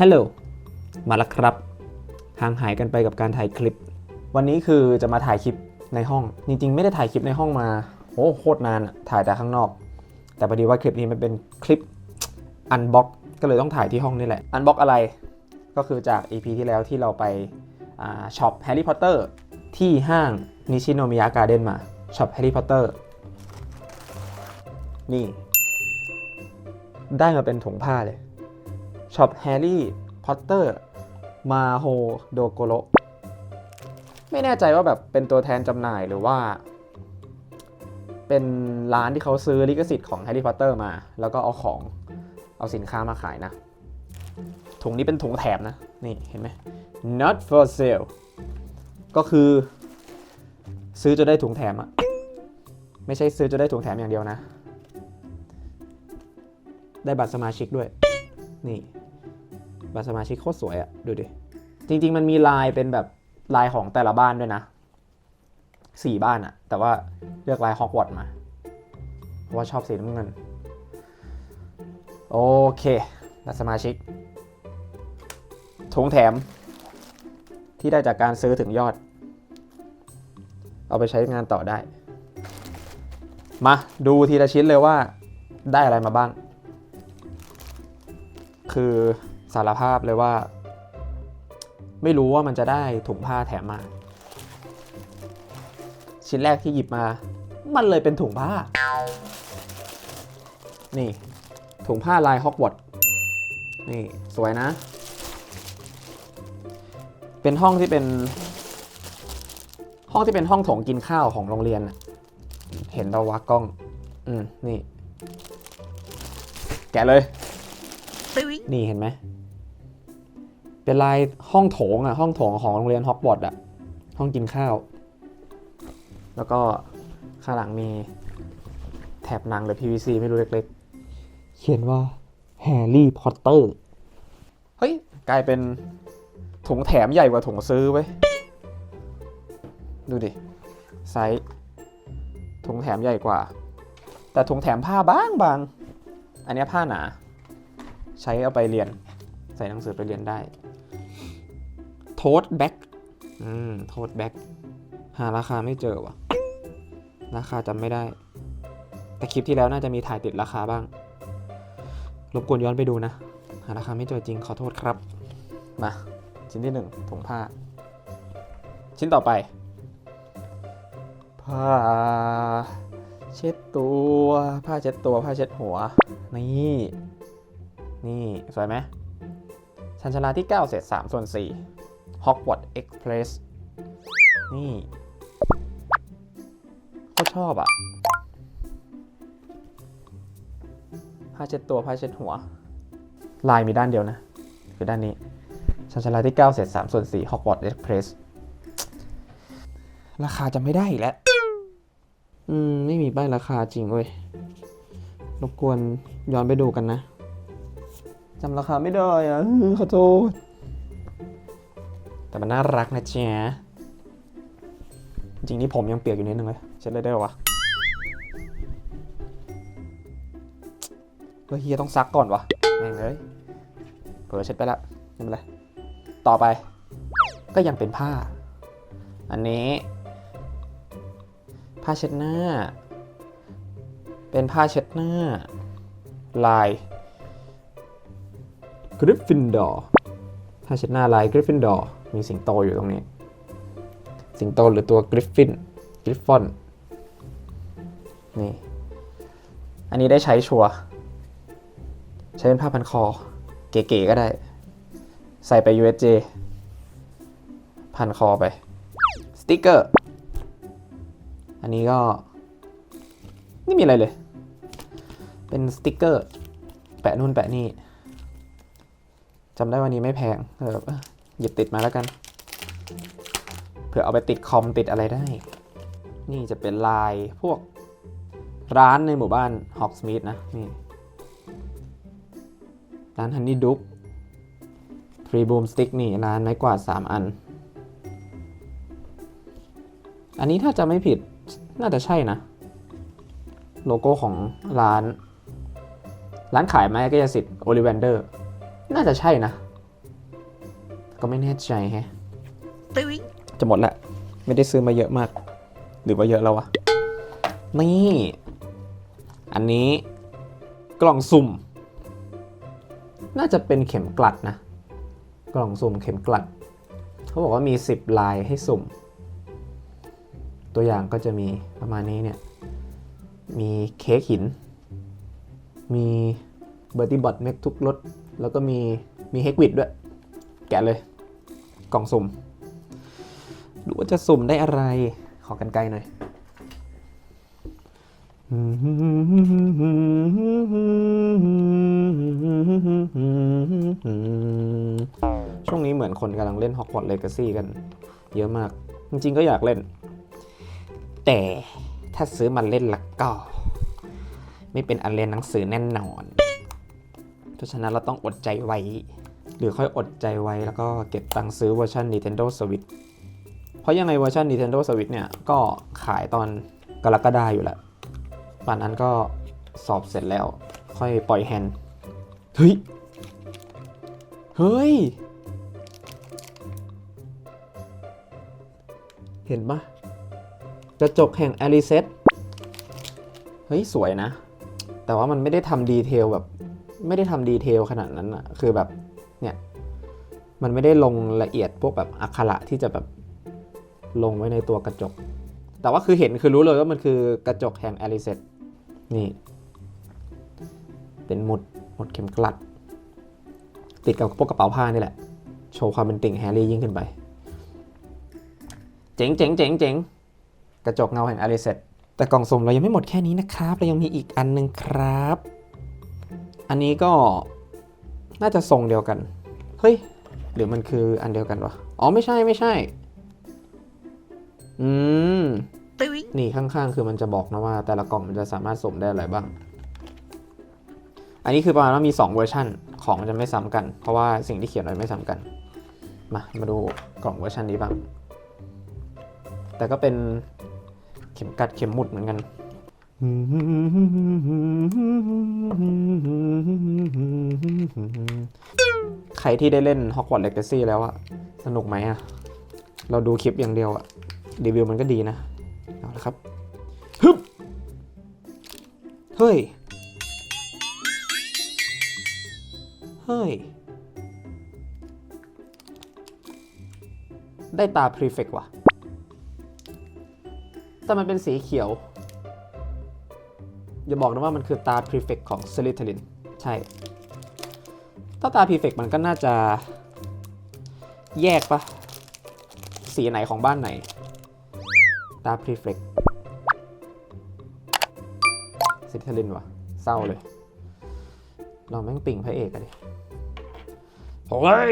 ฮัลโหลมาแล้วครับ ห่างหายกันไปกับการถ่ายคลิป วันนี้คือจะมาถ่ายคลิปในห้อง จริงๆ ไม่ได้ถ่ายคลิปในห้องมาโอ้โคตรนานอะถ่ายแต่ข้างนอก แต่พอดีว่าคลิปนี้มันเป็นคลิปอันบ็อกก็เลยต้องถ่ายที่ห้องนี่แหละ อันบ็อกอะไร ก็คือจาก EP ที่แล้วที่เราไปช็อปแฮร์รี่พอตเตอร์ที่ห้างนิชิโนมิยะการ์เด้นมาช็อปแฮร์รี่พอตเตอร์นี่ ได้มาเป็นถุงผ้าเลย ช็อปแฮร์รี่ พอตเตอร์ มาโฮโดโกโรไม่แน่ใจว่าแบบเป็นตัวแทนจำหน่ายหรือว่า เป็นร้านที่เขาซื้อลิขสิทธิ์ของแฮร์รี่พอตเตอร์มา แล้วก็เอาของเอาสินค้ามาขายนะ ถุงนี้เป็นถุงแถมนะ นี่เห็นไหม not for sale ก็คือซื้อจะได้ถุงแถมอะไม่ใช่ซื้อจะได้ถุงแถมอย่างเดียวนะ ได้บัตรสมาชิกด้วย นี่ บัตรสมาชิกโคตรสวยอะดูดิ จริง ๆ มันมีลายเป็นแบบลายของแต่ละบ้านด้วยนะสี่บ้านอะแต่ว่าเลือกลายฮอกวอตมา เพราะว่าชอบสีน้ำเงิน โอเคบัตรสมาชิกถุงแถม ที่ได้จากการซื้อถึงยอด เอาไปใช้งานต่อได้ มาดูทีละชิ้นเลยว่าได้อะไรมาบ้าง คือ สารภาพเลยว่า ไม่รู้ว่ามันจะได้ถุงผ้าแถมมาชิ้นแรกที่หยิบมา มันเลยเป็นถุงผ้า นี่ ถุงผ้าลายฮอกวอตส์นี่ สวยนะ เป็นห้องที่เป็น ห้องที่เป็นห้องโถงกินข้าวของโรงเรียนน่ะเห็นเราวะกล้อง อืม นี่ แกะเลย นี่เห็นไหม เป็นลายห้องโถงอะห้องโถงของโรงเรียนฮอกวอตส์อะห้องกินข้าว แล้วก็ข้างหลังมีแถบหนังหรือ PVC ไม่รู้เล็กๆ เขียนว่าแฮร์รี่พอตเตอร์เฮ้ย กลายเป็นถุงแถมใหญ่กว่าถุงซื้อไว้ดูดิ ไซส์ถุงแถมใหญ่กว่า แต่ถุงแถมผ้าบางบาง อันนี้ผ้าหนา ใช้เอาไปเรียน ใส่หนังสือไปเรียนได้โทสแบ็กอืมโทสแบ็กหาราคาไม่เจอว่ะราคาจำไม่ได้ แต่คลิปที่แล้วน่าจะมีถ่ายติดราคาบ้าง รบกวนย้อนไปดูนะ หาราคาไม่เจอจริงขอโทษครับ มาชิ้นที่หนึ่งถุงผ้า ชิ้นต่อไป ผ้า เช็ดตัว ผ้าเช็ดตัว ผ้าเช็ดหัว นี่ นี่ สวยไหม ชันชาลาที่ 9 เศษ3ส่วน4 Hogwarts Express นี่เขาชอบอะผ้าเช็ดตัวผ้าเช็ดหัว ลายมีด้านเดียวนะ คือด้านนี้ ชันชาลาที่ 9 เศษ3ส่วน4 Hogwarts Express ราคาจะไม่ได้อีกแล้ว อืม ไม่มีป้ายราคาจริงเว้ยรบกวนย้อนไปดูกันนะ จำราคาไม่ได้อะขอโทษ แต่มันน่ารักนะจ๊ะจริงนี่ผมยังเปียกอยู่นิดนึงเลยเช็ดเลยได้วะเฮ้ยเฮียต้องซักก่อนวะแม่งเลยเผลอเช็ดไปละไม่เป็นไรต่อไป ก็ยังเป็นผ้า อันนี้ ผ้าเช็ดหน้า เป็นผ้าเช็ดหน้า ลาย กริฟฟินดอร์ผ้าเช็ดหน้าลายกริฟฟินดอร์มีสิงโตอยู่ตรงนี้ สิงโตหรือตัวกริฟฟินกริฟฟอนนี่ อันนี้ได้ใช้ชัวใช้เป็นผ้าพันคอ เก๋ๆก็ได้ ใส่ไป USJ พันคอไป สติกเกอร์ อันนี้ก็ ไม่มีอะไรเลย เป็นสติกเกอร์ แปะนู่นแปะนี่ จำได้วันนี้ไม่แพงเออเออหยิบติดมาแล้วกันเผื่อเอาไปติดคอมติดอะไรได้ นี่จะเป็นลายพวกร้านในหมู่บ้านฮอกสมิธนะ นี่ร้านฮันนี่ดุ๊กฟรีบูมสติ๊กนี่ร้านไม้กวาด3 อัน อันนี้ถ้าจะไม่ผิดน่าจะใช่นะ โลโก้ของร้าน ร้านขายไม้กายสิทธิ์โอลิเวนเดอร์ น่าจะใช่นะ ก็ไม่แน่ใจแฮะ Doing. จะหมดละ ไม่ได้ซื้อมาเยอะมาก หรือว่าเยอะแล้ววะ นี่ อันนี้กล่องสุ่ม น่าจะเป็นเข็มกลัดนะ กล่องสุ่มเข็มกลัด เขาบอกว่ามี 10 ลายให้สุ่ม ตัวอย่างก็จะมีประมาณนี้เนี่ย มีเค้กหิน มีเบอร์ตี้บอทเมกทุกรส แล้วก็มีมีเฮกวิดด้วย แกะเลย กล่องสุ่มดูว่าจะสุ่มได้อะไร ขอกันไกลหน่อยช่วงนี้เหมือนคนกำลังเล่น Hogwarts Legacy กัน เยอะมาก จริงๆก็อยากเล่น แต่ถ้าซื้อมาเล่นล้วก็ ไม่เป็นอันเรียนหนังสือแน่นอน เพราะฉะนั้นเราต้องอดใจไว้ หรือค่อยอดใจไว้แล้วก็เก็บตังค์ซื้อเวอร์ชัน Nintendo Switch เพราะยังไงเวอร์ชัน Nintendo Switch เนี่ย ก็ขายตอนกรกฎาอยู่แล้วป่านนั้นก็สอบเสร็จแล้ว ค่อยปล่อยแฮนด์เฮ้ย เฮ้ย เห็นปะกระจกแห่ง a l i c e เฮ้ย สวยนะ แต่ว่ามันไม่ได้ทำดีเทลแบบ ไม่ได้ทำดีเทลขนาดนั้นอะคือแบบเนี่ยมันไม่ได้ลงละเอียดพวกแบบอักขระที่จะแบบลงไว้ในตัวกระจก แต่ว่าคือเห็นคือรู้เลยว่ามันคือกระจกแห่งแอลิเซตนี่ เป็นหมุดหมุดเข็มกลัด ติดกับพวกกระเป๋าผ้านี่แหละ โชว์ความเป็นติ่งแฮร์รี่ยิ่งขึ้นไป เจ๋งเจ๋งเจ๋งเจ๋งกระจกเงาแห่งอลิเซตแต่กล่องสุ่มเรายังไม่หมดแค่นี้นะครับ เรายังมีอีกอันหนึ่งครับ อันนี้ก็น่าจะทรงเดียวกัน เฮ้ย หรือมันคืออันเดียวกันวะ อ๋อ ไม่ใช่ไม่ใช่ อืม Doing. นี่ข้างๆ คือมันจะบอกนะว่า แต่ละกล่องมันจะสามารถสุ่มได้อะไรบ้าง อันนี้คือประมาณว่ามี 2 เวอร์ชันของมันจะไม่ซ้ำกัน เพราะว่าสิ่งที่เขียนไว้ไม่ซ้ำกัน มา มาดูกล่องเวอร์ชันนี้บ้าง แต่ก็เป็นเข็มกัดเข็มหมุดเหมือนกัน ใครที่ได้เล่น Hogwarts Legacy แล้วอะสนุกไหมอะเราดูคลิปอย่างเดียวอะรีวิวมันก็ดีนะ เอาละครับฮึบเฮ้ย เฮ้ย ได้ตาพรีเฟกว่ะ แต่มันเป็นสีเขียว อย่าบอกนะว่ามันคือตาพรีเฟกของสลิทลินใช่ ถ้าตาพรีเฟกมันก็น่าจะแยกปะสีไหนของบ้านไหน ตาพรีเฟกซิทลินวะเศร้าเลย เราแม่งปิ่งพระเอกอะดิโอ้ย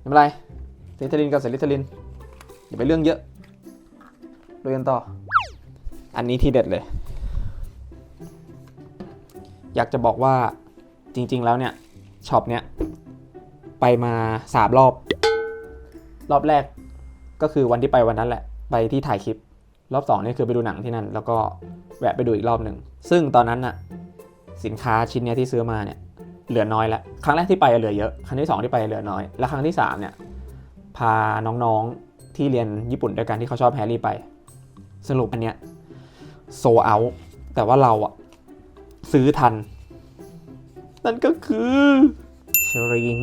ไม่เป็นไรซิทลินกับซิทลินอย่าไปเรื่องเยอะเรียนต่อ อันนี้ที่เด็ดเลย อยากจะบอกว่าจริง ๆ แล้วเนี่ยช็อปเนี้ยไปมาสามรอบ รอบแรกก็คือวันที่ไปวันนั้นแหละ ไปที่ถ่ายคลิป รอบสองนี่คือไปดูหนังที่นั่น แล้วก็แวะไปดูอีกรอบหนึ่ง ซึ่งตอนนั้นน่ะสินค้าชิ้นเนี้ยที่ซื้อมาเนี่ยเหลือน้อยแล้วครั้งแรกที่ไปเหลือเยอะ ครั้งที่สองที่ไปเหลือน้อย และครั้งที่สามเนี่ยพาน้องๆที่เรียนญี่ปุ่นด้วยกันที่เขาชอบแฮร์รี่ไป สรุปอันเนี้ยโซเอาแต่ว่าเราอะ ซื้อทัน นั่นก็คือชริง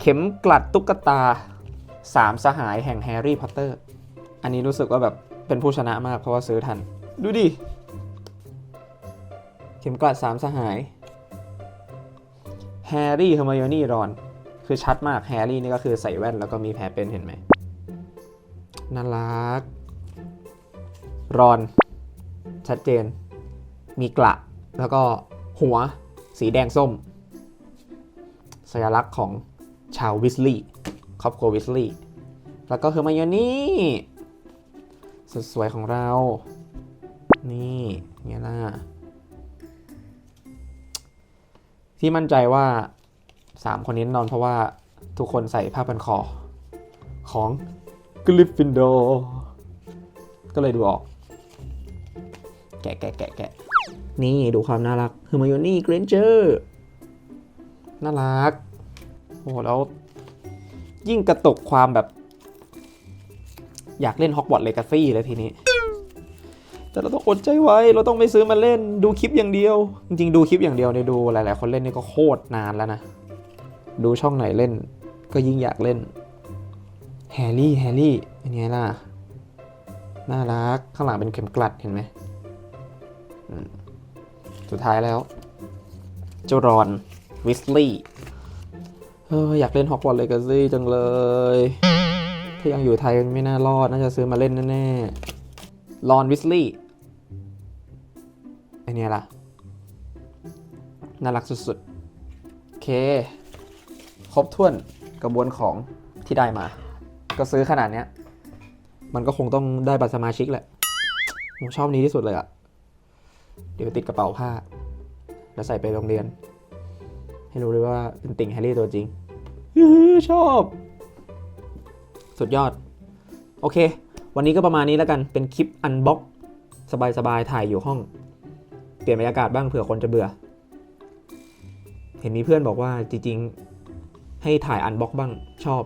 เข็มกลัดตุ๊กตาสามสหายแห่งแฮร์รี่พอตเตอร์ อันนี้รู้สึกว่าแบบเป็นผู้ชนะมากเพราะว่าซื้อทัน ดูดิ เข็มกลัดสามสหายแฮร์รี่เฮอร์มายนี่รอน คือชัดมากแฮร์รี่นี่ก็คือใส่แว่นแล้วก็มีแผลเป็นเห็นไหมน่ารัก รอน ชัดเจน มีกระ แล้วก็หัวสีแดงส้ม สัญลักษณ์ของชาววิสลีย์ครอบครัววิสลีย์แล้วก็เฮอร์มายอนี่สุดสวยของเรา นี่ไงล่ะที่มั่นใจว่าสามคนนี้นอนเพราะว่าทุกคนใส่ผ้าพันคอของกริฟฟินโดก็เลยดูออก แกะแกะแกะแกะ นี่ดูความน่ารักเฮอร์มายอนี่เกรนเจอร์น่ารักโอ้โหแล้วยิ่งกระตุกความแบบ อยากเล่นฮอกวอตส์เลกาซี่เลยทีนี้ แต่เราต้องอดใจไว้ เราต้องไม่ซื้อมาเล่นดูคลิปอย่างเดียว จริงๆ ดูคลิปอย่างเดียวเนี่ยดูหลายๆ คนเล่นนี่ก็โคตรนานแล้วนะ ดูช่องไหนเล่น ก็ยิ่งอยากเล่นแฮร์รี่แฮร์รี่เป็นไงล่ะ น่ารัก ข้างหลังเป็นเข็มกลัดเห็นไหม สุดท้ายแล้วเจ้ารอนวิสลีย์เอออยากเล่นฮอกวอตส์เลกาซี่จังเลย ถ้ายังอยู่ไทยไม่น่ารอด น่าจะซื้อมาเล่นแน่ๆลอนวิสลีย์ไอเนี้ยล่ะ น่ารักสุดๆ โอเค ครบถ้วนกระบวนของที่ได้มา ก็ซื้อขนาดเนี้ย มันก็คงต้องได้บัตรสมาชิกแหละ ผมชอบนี้ที่สุดเลยอะ เดี๋ยวติดกระเป๋าผ้า แล้วใส่ไปโรงเรียน ให้รู้เลยว่าเป็นติ่งแฮร์รี่ตัวจริงชอบ สุดยอด โอเค วันนี้ก็ประมาณนี้แล้วกันเป็นคลิปอันบ็อกสบายๆถ่ายอยู่ห้อง เปลี่ยนบรรยากาศบ้างเผื่อคนจะเบื่อ เห็นมีเพื่อนบอกว่าจริงๆ ให้ถ่ายอันบ็อกบ้างชอบ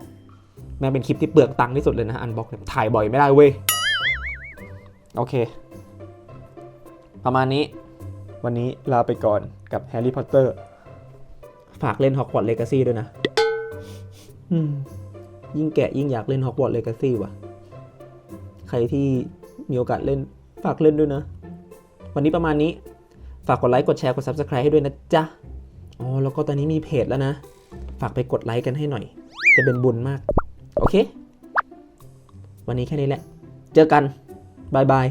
แม่เป็นคลิปที่เปลืองตังค์ที่สุดเลยนะอันบ็อกถ่ายบ่อยไม่ได้เว้ย โอเค ประมาณนี้ วันนี้ลาไปก่อนกับแฮร์รี่พอตเตอร์ ฝากเล่นฮอกวอตส์เลกาซี่ด้วยนะยิ่งแกะยิ่งอยากเล่นฮอกวอตส์เลกาซี่ว่ะ ใครที่มีโอกาสเล่นฝากเล่นด้วยนะ วันนี้ประมาณนี้ ฝากกดไลค์ กดแชร์ กด Subscribe ให้ด้วยนะจ๊ะ อ๋อ แล้วก็ตอนนี้มีเพจแล้วนะ ฝากไปกดไลค์กันให้หน่อย จะเป็นบุญมาก โอเค วันนี้แค่นี้แหละ เจอกัน บายบาย